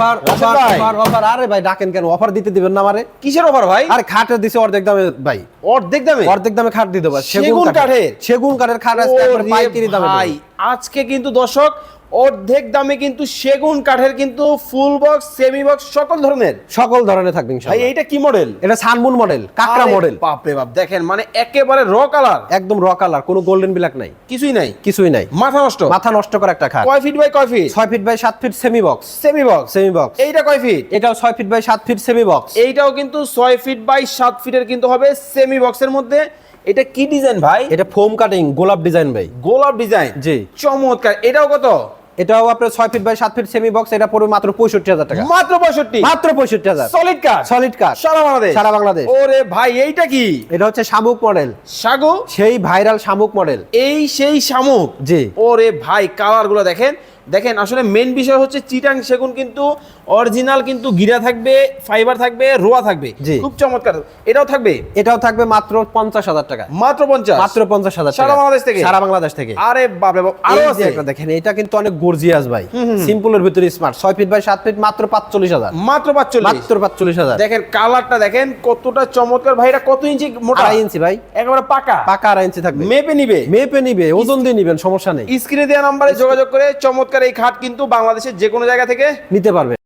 Offer offer offer offer. আরে ভাই ডাকেন কেন? অফার দিতে দিবেন না আমারে। কিসের অফার ভাই? আরে খাটের দিছে অর্ধেক দামে ভাই। অর্ধেক দামে? অর্ধেক দামে খাট দিয়ে দেবো সেগুন কাঠের? সেগুন কাঠের খাট আছে পাইকারি দামে ভাই। আজকে কিন্তু দর্শক অর্ধেক দামে কিন্তু সেগুন কাঠের কিন্তু ফুল বক্স সেমি বক্স সকল ধরনের। সকল ধরনের থাকবে ভাই এইটা কি মডেল এটা সানমুন মডেল কাকড়া মডেল বাপ রে বাপ দেখেন মানে একেবারে র কালার একদম র কালার কোনো গোল্ডেন ব্ল্যাক নাই। কিছুই নাই? কিছুই নাই। মাথা নষ্ট? মাথা নষ্ট করা একটা খাট। কয় ফিট বাই কয় ফিট ছয় ফিট বাই সাত feet semi box semi box semi box এইটা কয় ফিট এটাও ছয় ফিট বাই সাত ফিট সেমি বক্স এইটাও কিন্তু ছয় ফিট বাই সাত ফিটের কিন্তু হবে সেমি বক্সের মধ্যে। এটা কি ডিজাইন ভাই? এটা ফোম কাটিং গোলাপ ডিজাইন ভাই। গোলাপ ডিজাইন জি। চমৎকার। এটাও কত? এটাও আপনার ছয় ফিট বাই সাত ফিট সেমি বক্স এটা পড়বে মাত্র পঁয়ষট্টি হাজার টাকা। মাত্র পঁয়ষট্টি? মাত্র পঁয়ষট্টি হাজার। সলিড কার সলিড কার সারা বাংলাদেশ? সারা বাংলাদেশ। ওরে ভাই এইটা কি? এটা হচ্ছে শামুক মডেল সাগু সেই ভাইরাল শামুক মডেল এই সেই শামুক? জি। ওরে ভাই কালারগুলো দেখেন। দেখেন আসলে মেন বিষয় হচ্ছে চিটাং সেগুন কিন্তু অরিজিনাল কিন্তু গিরা থাকবে ফাইবার থাকবে রোয়া থাকবে। খুব চমৎকার। এটাও থাকবে? এটাও থাকবে মাত্র পঞ্চাশ হাজার টাকা। মাত্র পঞ্চাশ? মাত্র পঞ্চাশ হাজার সারা বাংলাদেশ থেকে? সারা বাংলাদেশ থেকে। আরে বাপরে বাপ আরও আছে। একটা দেখেন এটা কিন্তু অনেক গর্জিয়াস ভাই। সিম্পলের ভিতরে স্মার্ট ছয় ফিট বাই সাত ফিট মাত্র পাঁচচল্লিশ হাজার। মাত্র পাঁচচল্লিশ? মাত্র পাঁচচল্লিশ হাজার। দেখেন কালারটা দেখেন কতটা চমৎকার। ভাই এটা কত ইঞ্চি? মোটা? আড়াই ইঞ্চি ভাই। একেবারে পাকা? পাকা আড়াই ইঞ্চি থাকবে। মেপে নিবে? মেপে নিবে ওজন দিয়ে নিবেন সমস্যা নেই। স্ক্রিনে দেওয়া নাম্বারে যোগাযোগ করে চমৎকার এই খাট কিন্তু বাংলাদেশের যে কোনো জায়গা থেকে নিতে পারবে।